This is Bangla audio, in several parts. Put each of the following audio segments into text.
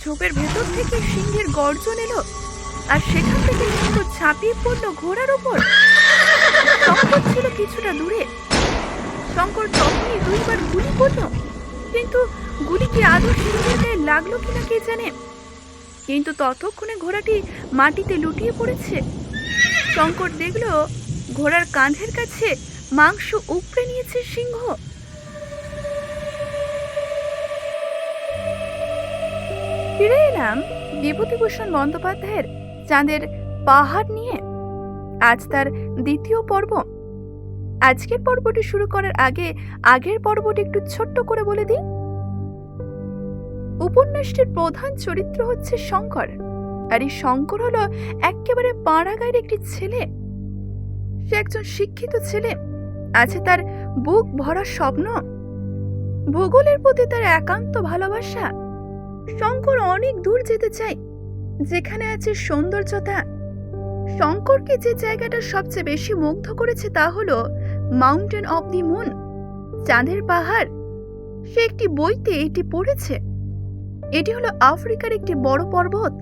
ঝোপের ভেতর থেকে সিংহের গর্জন এলো, আর সেখান থেকে সিংহ ঝাঁপিয়ে পড়ল ঘোড়ার ওপর। শঙ্কর ছিল কিছুটা দূরে। শঙ্কর তখনই দুইবার গুলি করল, কিন্তু গুলি কি আদৌ সিংহের গায়ে লাগল কিনা কে জানে। কিন্তু ততক্ষণে ঘোড়াটি মাটিতে লুটিয়ে পড়েছে। শঙ্কর দেখল, ঘোড়ার কাঁধের কাছে মাংস উপড়ে নিয়েছে সিংহ। ফিরে এলাম বিভূতিভূষণ বন্দ্যোপাধ্যায়ের চাঁদের পাহাড় নিয়ে। আজ তার দ্বিতীয় পর্ব। আজকের পর্বটি শুরু করার আগে আগের পর্বটি একটু ছোট্ট করে বলে দিই। উপন্যাসটির প্রধান চরিত্র হচ্ছে শঙ্কর, আর এই শঙ্কর হলো একেবারে পাড়া গায়ের একটি ছেলে। সে একজন শিক্ষিত ছেলে। আছে তার বুক ভরা স্বপ্ন। ভূগোলের প্রতি তার একান্ত ভালোবাসা। শঙ্কর অনেক দূর যেতে চায়, যেখানে আছে সৌন্দর্যতা। শঙ্করকে যে জায়গাটা সবচেয়ে বেশি মুগ্ধ করেছে তা হলো মাউন্টেন অব দি মুন চাঁদের পাহাড়। সে একটি বইতে এটি পড়েছে। এটি হলো আফ্রিকার একটি বড় পর্বত।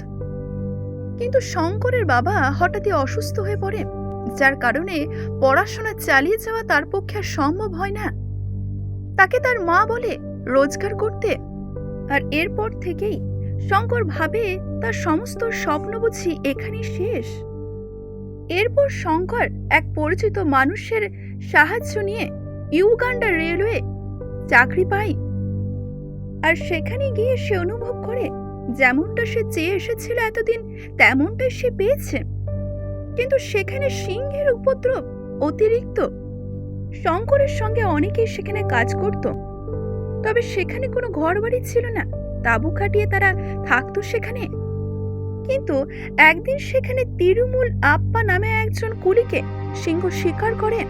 কিন্তু শঙ্করের বাবা হঠাৎই অসুস্থ হয়ে পড়ে, যার কারণে পড়াশোনা চালিয়ে যাওয়া তার পক্ষে সম্ভব হয় না। তাকে তার মা বলে, রোজগার করতে। আর এরপর থেকেই শঙ্কর ভাবে তার সমস্ত স্বপ্ন বুঝি এখানেই শেষ। এরপর শঙ্কর এক পরিচিত মানুষের সাহায্য নিয়ে ইউগান্ডা রেলওয়ে চাকরি পায়। আর সেখানে গিয়ে সে অনুভব করে যেমনটা সে চেয়ে এসেছিল এতদিন, তেমনটাই সে পেয়েছে। কিন্তু সেখানে সিংহের উপদ্রব অতিরিক্ত। শঙ্করের সঙ্গে অনেকেই সেখানে কাজ করত। তবে সেখানে কোনো ঘরবাড়ি ছিল না। তাঁবু খাটিয়ে তারা থাকতো সেখানে। কিন্তু একদিন সেখানে তিরুমূল আপ্পা নামে একজন কুলিকে সিংহ শিকার করে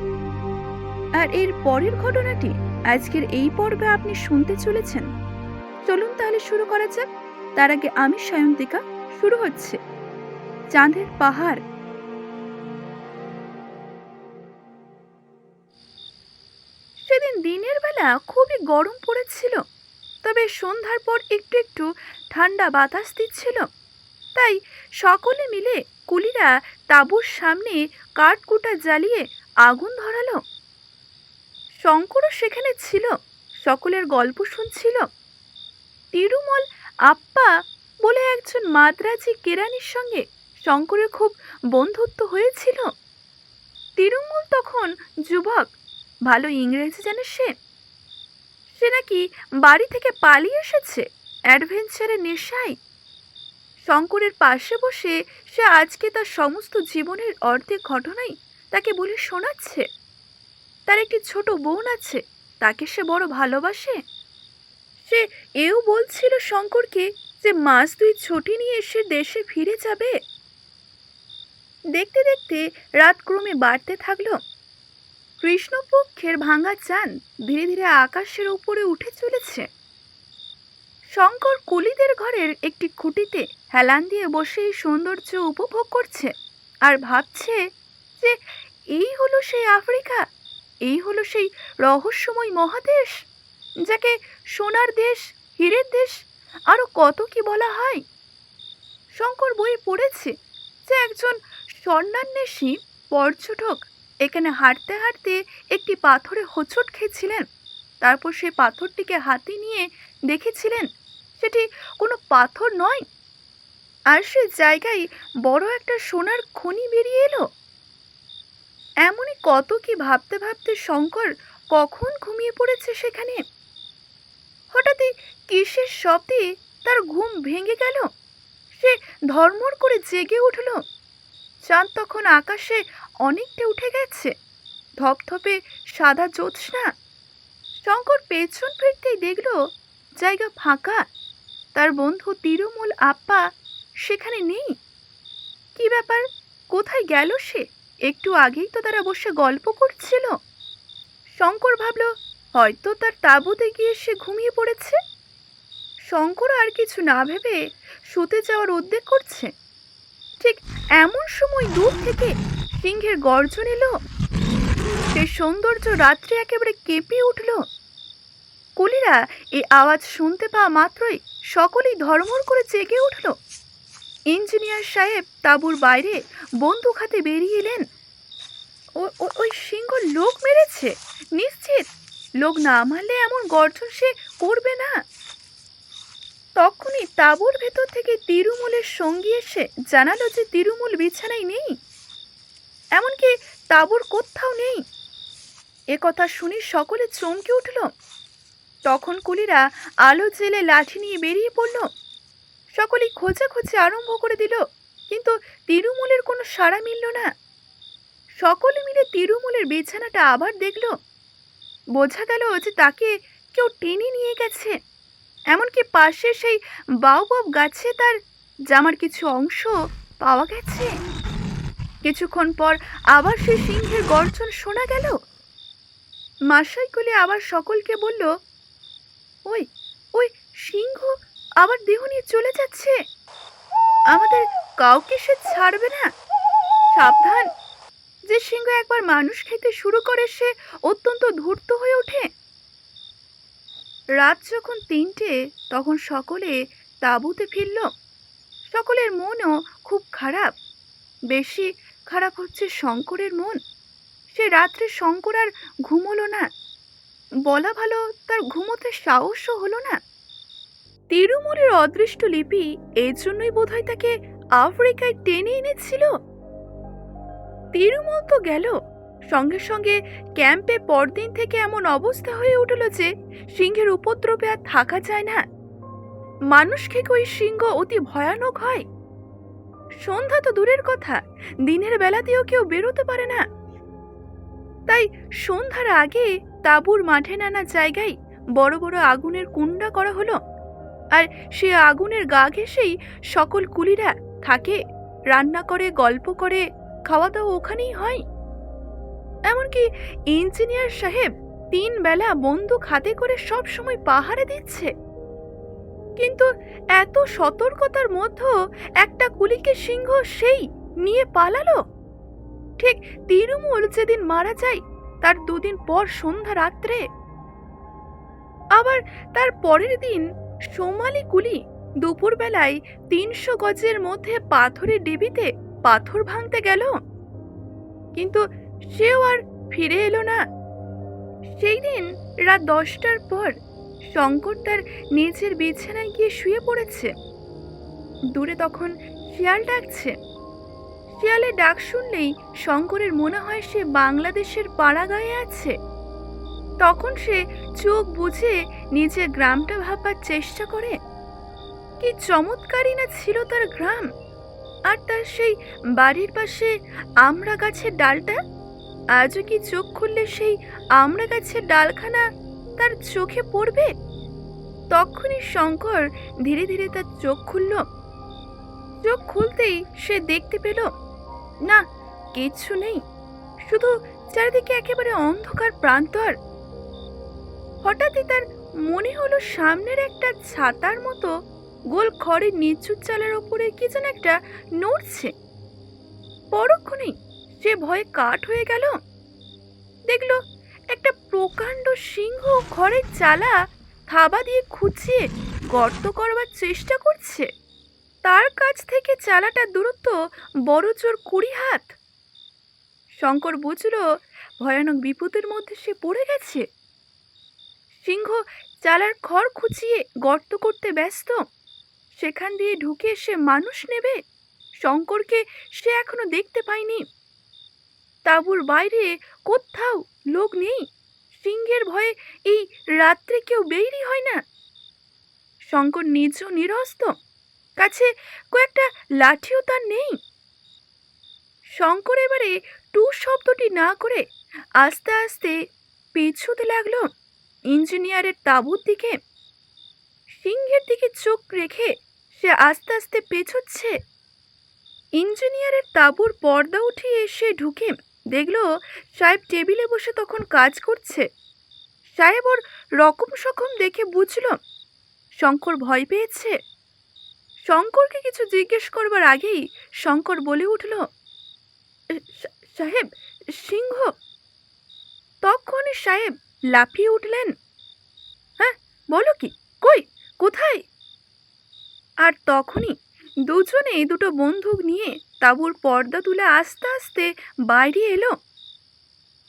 আর এর পরের ঘটনাটি আজকের এই পর্বে আপনি শুনতে চলেছেন। চলুন তাহলে শুরু করা যাক। তার আগে আমি সায়ন্তিকা, শুরু হচ্ছে। চাঁদের পাহাড়। দিনের বেলা খুবই গরম পড়েছিল, তবে সন্ধ্যার পর একটু একটু ঠান্ডা বাতাস দিচ্ছিল। তাই সকলে মিলে কুলিরা তাঁবুর সামনে কাঠকুটা জ্বালিয়ে আগুন ধরালো। শঙ্করও সেখানে ছিল, সকলের গল্প শুনছিল। তিরুমল আপ্পা বলে একজন মাদ্রাজি কেরানির সঙ্গে শঙ্করের খুব বন্ধুত্ব হয়েছিল। তিরুমল তখন যুবক ভালো ইংরেজি জানে সে? সে নাকি বাড়ি থেকে পালিয়ে এসেছে, অ্যাডভেঞ্চারের নেশায়। শঙ্করের পাশে বসে সে আজকে তার সমস্ত জীবনের অর্ধেক ঘটনাই তাকে বলে শোনাচ্ছে। তার একটি ছোট বোন আছে, তাকে সে বড় ভালোবাসে। সে এও বলছিল শঙ্করকে যে মাস দুই ছুটি নিয়ে সে দেশে ফিরে যাবে। দেখতে দেখতে রাত ক্রমে বাড়তে থাকল। কৃষ্ণপক্ষের ভাঙা চাঁদ ধীরে ধীরে আকাশের উপরে উঠে চলেছে। শঙ্কর কুলিদের ঘরের একটি খুঁটিতে হেলান দিয়ে বসে এই সৌন্দর্য উপভোগ করছে আর ভাবছে যে, এই হলো সেই আফ্রিকা, এই হলো সেই রহস্যময় মহাদেশ, যাকে সোনার দেশ, হীরের দেশ আরও কত কি বলা হয়। শঙ্কর বই পড়েছে যে, একজন স্বর্ণান্বেষী পর্যটক এখানে হাঁটতে হাঁটতে একটি পাথরে হোঁচট খেয়েছিলেন। তারপর সেই পাথরটিকে হাতে নিয়ে দেখেছিলেন, সেটি কোনো পাথর নয়। আর সে জায়গায় বড় একটা সোনার খনি বেরিয়ে এলো। এমনই কত কি ভাবতে ভাবতে শঙ্কর কখন ঘুমিয়ে পড়েছে সেখানে? হঠাৎই কিসের শব্দে তার ঘুম ভেঙে গেল। সে ধর্মর করে জেগে উঠল। চাঁদ তখন আকাশে অনেকটা উঠে গেছে। ধপধপে সাদা জ্যোৎস্না। শঙ্কর পেছন ফিরতেই দেখল জায়গা ফাঁকা। তার বন্ধু তিরুমূল আপ্পা সেখানে নেই। কি ব্যাপার? কোথায় গেল সে? একটু আগেই তো তারা বসে গল্প করছিল। শঙ্কর ভাবল, হয়তো তার তাঁবুতে গিয়ে সে ঘুমিয়ে পড়েছে। শঙ্কর আর কিছু না ভেবে শুতে যাওয়ার উদ্যোগ করছে। ঠিক এমন সময় দূর থেকে সিংহের গর্জন এলো সে সৌন্দর্য রাত্রে একেবারে কেঁপে উঠল। কুলিরা এই আওয়াজ শুনতে পাওয়া মাত্রই সকলেই ধর্মর করে জেগে উঠল। ইঞ্জিনিয়ার সাহেব তাঁবুর বাইরে বন্দুক হাতে বেরিয়ে এলেন। ওই সিংহ লোক মেরেছে? নিশ্চিত? লোক না মারলে এমন গর্জন সে করবে না। তখনই তাঁবুর ভেতর থেকে তিরুমূলের সঙ্গী এসে জানালো যে তিরুমূল বিছানায় নেই। এমনকি তাঁবুর কোথাও নেই। এ কথা শুনে সকলে চমকে উঠল। তখন কুলিরা আলো জেলে লাঠি নিয়ে বেরিয়ে পড়ল। সকলেই খোঁজাখুঁজি আরম্ভ করে দিল, কিন্তু তিরুমূলের কোনো সাড়া মিলল না। সকলে মিলে তিরুমূলের বিছানাটা আবার দেখল। বোঝা গেল যে তাকে কেউ টেনে নিয়ে গেছে। এমনকি পাশে সেই বাউবাব গাছে তার জামার কিছু অংশ পাওয়া গেছে। কিছুক্ষণ পর আবার সেই সিংহের গর্জন শোনা গেল। মাসাইকুলি আবার সকলকে বলল, ওই ওই সিংহ আবার দেহ নিয়ে চলে যাচ্ছে। আমাদের কাউকে সে ছাড়বে না। সাবধান। যে সিংহ একবার মানুষ খেতে শুরু করে, সে অত্যন্ত ধূর্ত হয়ে ওঠে। রাত যখন তিনটে, তখন সকলে তাঁবুতে ফিরল। সকলের মনও খুব খারাপ। বেশি খারাপ হচ্ছে শঙ্করের মন? সে রাত্রে শঙ্কর আর ঘুমোলো না। বলা ভালো তার ঘুমোতে সাহসও হলো না। তিরুমুলের অদৃষ্ট লিপি এর জন্যই বোধহয় তাকে আফ্রিকায় টেনে এনেছিল। তিরুমল তো গেল। সঙ্গে সঙ্গে ক্যাম্পে পরদিন থেকে এমন অবস্থা হয়ে উঠল যে সিংহের উপদ্রবে আর থাকা যায় না। মানুষ খেকে ওই সিংহ অতি ভয়ানক হয়। সন্ধ্যা তো দূরের কথা। দিনের বেলাতেও কেউ বেরোতে পারে না। তাই সন্ধ্যার আগে তাঁবুর মাঠে নানা জায়গায় বড় বড় আগুনের কুণ্ডা করা হলো। আর সে আগুনের গা ঘেঁষেই সকল কুলিরা থাকে, রান্না করে, গল্প করে খাওয়া দাওয়া ওখানেই হয়। এমনকি ইঞ্জিনিয়ার সাহেব তিন বেলা বন্দুক হাতে করে সব সময় পাহারা দিচ্ছে। কিন্তু এত সতর্কতার মধ্যেও একটা কুলিকে সিংহ সেই নিয়ে পালালো? ঠিক তিরুমূল যেদিন মারা যায়, তার দুদিন পর সন্ধ্যা রাত্রে। আবার তার পরের দিন সোমালি কুলি দুপুরবেলায় তিনশো গজের মধ্যে পাথরের ডিবিতে পাথর ভাঙতে গেল। কিন্তু সেও আর ফিরে এলো না। সেই দিন রাত দশটার পর শঙ্কর তার নিজের বিছানায় গিয়ে শুয়ে পড়েছে। দূরে তখন শিয়াল ডাকছে। শিয়ালের ডাক শুনলেই শঙ্করের মনে হয় সে বাংলাদেশের পাড়াগায়ে আছে। তখন সে চোখ বুঝে নিজের গ্রামটা ভাববার চেষ্টা করে। কি চমৎকারই না ছিল তার গ্রাম। আর তার সেই বাড়ির পাশে আমড়া গাছের ডালটা? আজও কি চোখ খুললে সেই আমড়া গাছের ডালখানা তার চোখে পড়বে? তখনই শঙ্কর ধীরে ধীরে তার চোখ খুলল। চোখ খুলতেই সে দেখতে পেল, না কিচ্ছু নেই। শুধু চারিদিকে একেবারে অন্ধকার প্রান্তর। হঠাৎই তার মনে হলো সামনের একটা ছাতার মতো গোল খড়ের নিচু চালের ওপরে কি যেন একটা নড়ছে। পরক্ষণেই সে ভয়ে কাঠ হয়ে গেল। দেখল একটা প্রকাণ্ড সিংহ খড়ের চালা থাবা দিয়ে খুঁচিয়ে গর্ত করবার চেষ্টা করছে। তার কাছ থেকে চালাটা দূরত্ব বড় জোর কুড়ি হাত। শঙ্কর বুঝল ভয়ানক বিপদের মধ্যে সে পড়ে গেছে। সিংহ চালার খড় খুঁচিয়ে গর্ত করতে ব্যস্ত। সেখান দিয়ে ঢুকে সে মানুষ নেবে। শঙ্করকে সে এখনও দেখতে পায়নি। তাঁবুর বাইরে কোথাও লোক নেই। সিংহের ভয়ে এই রাত্রে কেউ বেরই হয় না। শঙ্কর নিজ নিরস্ত। কাছে কয়েকটা লাঠিও তার নেই। শঙ্কর এবারে টু শব্দটি না করে আস্তে আস্তে পিছুতে লাগল ইঞ্জিনিয়ারের তাঁবুর দিকে। সিংহের দিকে চোখ রেখে সে আস্তে আস্তে পেছোচ্ছে। ইঞ্জিনিয়ারের তাঁবুর পর্দা উঠিয়ে এসে ঢুকে দেখল সাহেব টেবিলে বসে তখন কাজ করছে। সাহেব ওর রকম সকম দেখে বুঝল, শঙ্কর ভয় পেয়েছে। শঙ্করকে কিছু জিজ্ঞেস করবার আগেই শঙ্কর বলে উঠল "সা- সাহেব, সিংহ। তখনই সাহেব লাফিয়ে উঠলেন হ্যাঁ বলো কি, কই, কোথায়? আর তখনই দুজনে দুটো বন্দুক নিয়ে তাঁবুর পর্দা তুলে আস্তে আস্তে বাইরে এলো।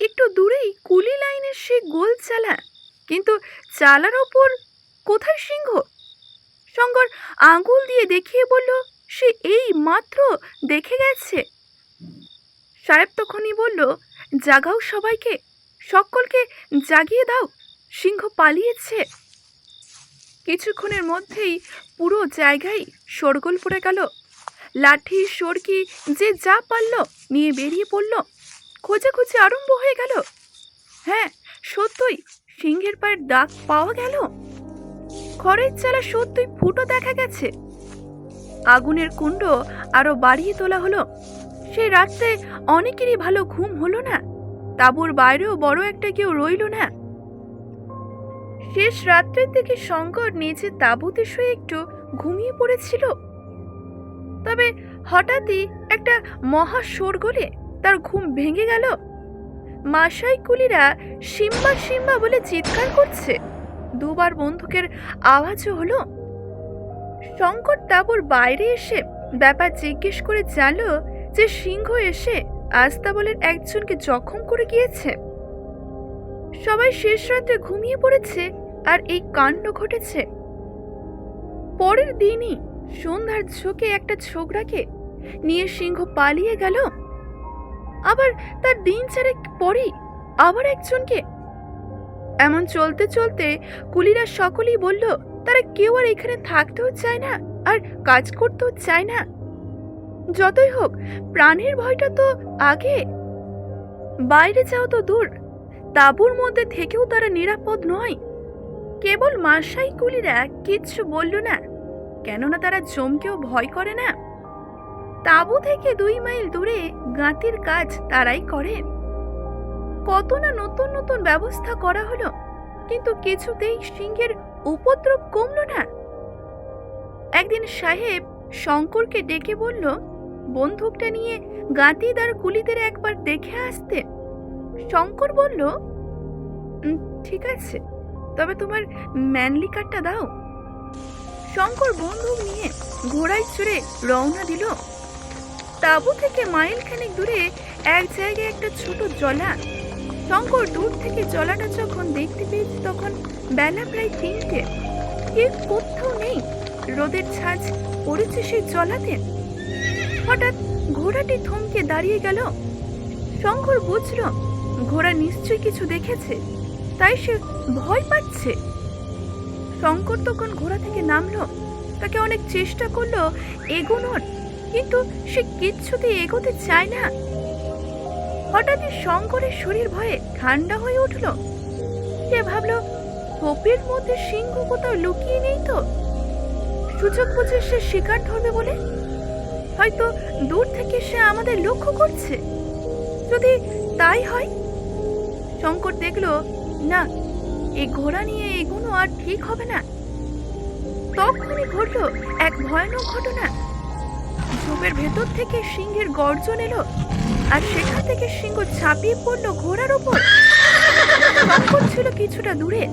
একটু দূরেই কুলি লাইনের সে গোল চালা, কিন্তু চালার ওপর কোথায় সিংহ? শঙ্কর আঙুল দিয়ে দেখিয়ে বলল, সে এই মাত্র দেখে গেছে। সাহেব তখনই বলল, জাগাও সবাইকে, সকলকে জাগিয়ে দাও, সিংহ পালিয়েছে। কিছুক্ষণের মধ্যেই পুরো জায়গায় শোরগোল পড়ে গেল। লাঠি, সরকি, যে যা পারল নিয়ে বেরিয়ে পড়ল। খোঁজাখুঁজি আরম্ভ হয়ে গেল। হ্যাঁ সত্যই সিংহের পায়ের দাগ পাওয়া গেল। খড়ের চালা সত্যই ফুটো দেখা গেছে। আগুনের কুণ্ড আরও বাড়িয়ে তোলা হলো। সেই রাত্রে অনেকেরই ভালো ঘুম হলো না। তাঁবুর বাইরেও বড় একটা কেউ রইল না। শেষ রাত্রের দিকে শঙ্কর নিচে তাঁবুতে শুয়ে একটু ঘুমিয়ে পড়েছিল। তবে হঠাৎই একটা মহা শোরগোলে তার ঘুম ভেঙে গেল। মাসাই কুলিরা সিম্বা সিম্বা বলে চিৎকার করছে। দুবার বন্দুকের আওয়াজও হলো। শঙ্কর তাঁবুর বাইরে এসে ব্যাপার জিজ্ঞেস করে জানল যে সিংহ এসে আস্তাবলের একজনকে জখম করে গিয়েছে। সবাই শেষ রাত্রে ঘুমিয়ে পড়েছে আর এই কাণ্ড ঘটেছে। পরের দিনই সন্ধ্যার ঝোঁকে একটা ছোকরাকে নিয়ে সিংহ পালিয়ে গেল। আবার তার দিন চারেক পরেই আবার একজনকে। এমন চলতে চলতে কুলিরা সকলেই বলল, তারা কেউ আর এখানে থাকতেও চায় না আর কাজ করতেও চায় না। যতই হোক, প্রাণের ভয়টা তো আগে। বাইরে যাও তো দূর। তাঁবুর মধ্যে থেকেও তারা নিরাপদ নয়। কেবল মাসাই কুলিরা কিচ্ছু বলল না, কেননা তারা জমকেও ভয় করে না। তাঁবু থেকে দুই মাইল দূরে গাঁতির কাজ তারাই করে। কত না নতুন নতুন ব্যবস্থা করা হলো, কিন্তু কিছুতেই সিংহের উপদ্রব কমল না। একদিন সাহেব শঙ্করকে ডেকে বলল, বন্দুকটা নিয়ে গাঁতিদার কুলিদের একবার দেখে আসতে। শঙ্কর বলল ঠিক আছে। তবে তোমার ম্যানলি কার্ডটা দাও। শঙ্কর বন্দুক নিয়ে ঘোড়ায় চড়ে রওনা দিল। তাঁবু থেকে মাইল খানেক দূরে এক জায়গায় একটা ছোট জলা। শঙ্কর দূর থেকে জলাটা যখন দেখতে পেয়েছে তখন বেলা প্রায় তিনটে। কে কোথাও নেই। রোদের ছাঁচ পড়েছে সেই জলাতে। হঠাৎ ঘোড়াটি থমকে দাঁড়িয়ে গেল। শঙ্কর বুঝল, ঘোড়া নিশ্চয়ই কিছু দেখেছে। তাই সে ভয় পাচ্ছে। শঙ্কর তখন ঘোড়া থেকে নামলো। তাকে অনেক চেষ্টা করল এগোনোর, কিন্তু সে কিচ্ছুতে এগোতে চায় না। হঠাৎই শঙ্করের শরীর ভয়ে ঠান্ডা হয়ে উঠল। সে ভাবলো ঝোপের মধ্যে সিংহ কোথাও লুকিয়ে নেই তো? সুযোগ বুঝে সে শিকার ধরবে বলে? হয়তো দূর থেকে সে আমাদের লক্ষ্য করছে। যদি তাই হয়? শঙ্কর দেখল না এই ঘোড়া নিয়ে এগোনো আর ঠিক হবে না। তখনই ঘটলো এক ভয়ানক ঘটনা। ঝোপের ভেতর থেকে সিংহের গর্জন এলো আর সেখান থেকে সিংহ ঝাঁপিয়ে পড়ল ঘোড়ার ওপর। শঙ্কর ছিল কিছুটা দূরে।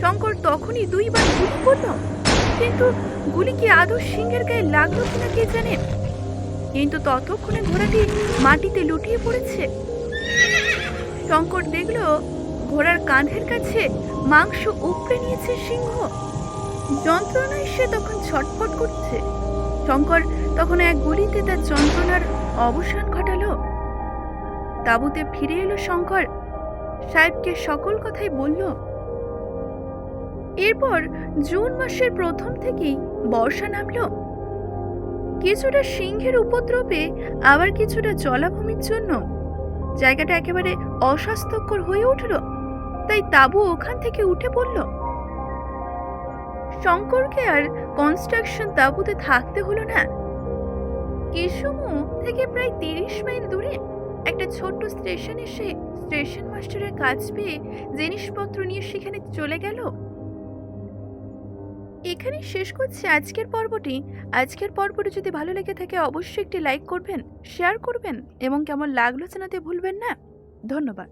শঙ্কর তখনই দুইবার গুলি করল, কিন্তু গুলি কি আদৌ সিংহের গায়ে লাগল কিনা কে জানে? কিন্তু ততক্ষণে ঘোড়াটি মাটিতে লুটিয়ে পড়েছে। শঙ্কর দেখল ঘোড়ার কাঁধের কাছে মাংস উপড়ে নিয়েছে সিংহ। যন্ত্রণায় সে তখন ছটফট করছে। শঙ্কর তখন এক গুলিতে তার যন্ত্রণার অবসান ঘটালো। তাঁবুতে ফিরে এলো শঙ্কর। সাহেবকে সকল কথাই বলল। এরপর জুন মাসের প্রথম থেকেই বর্ষা নামল। কিছুটা সিংহের উপদ্রবে, আবার কিছুটা জলাভূমির জন্য। জায়গাটা একেবারে অস্বাস্থ্যকর হয়ে উঠল। তাই তাবু ওখান থেকে উঠে পড়ল। শঙ্করকে আর কনস্ট্রাকশন তাঁবুতে থাকতে হলো না। কেশুমু থেকে প্রায় তিরিশ মাইল দূরে একটা ছোট্ট স্টেশন এসে স্টেশন মাস্টারের কাজ পেয়ে জিনিসপত্র নিয়ে সেখানে চলে গেল। এখানেই শেষ করছি আজকের পর্বটি। আজকের পর্বটি যদি ভালো লেগে থাকে অবশ্যই একটি লাইক করবেন শেয়ার করবেন এবং কেমন লাগল জানাতে ভুলবেন না। ধন্যবাদ।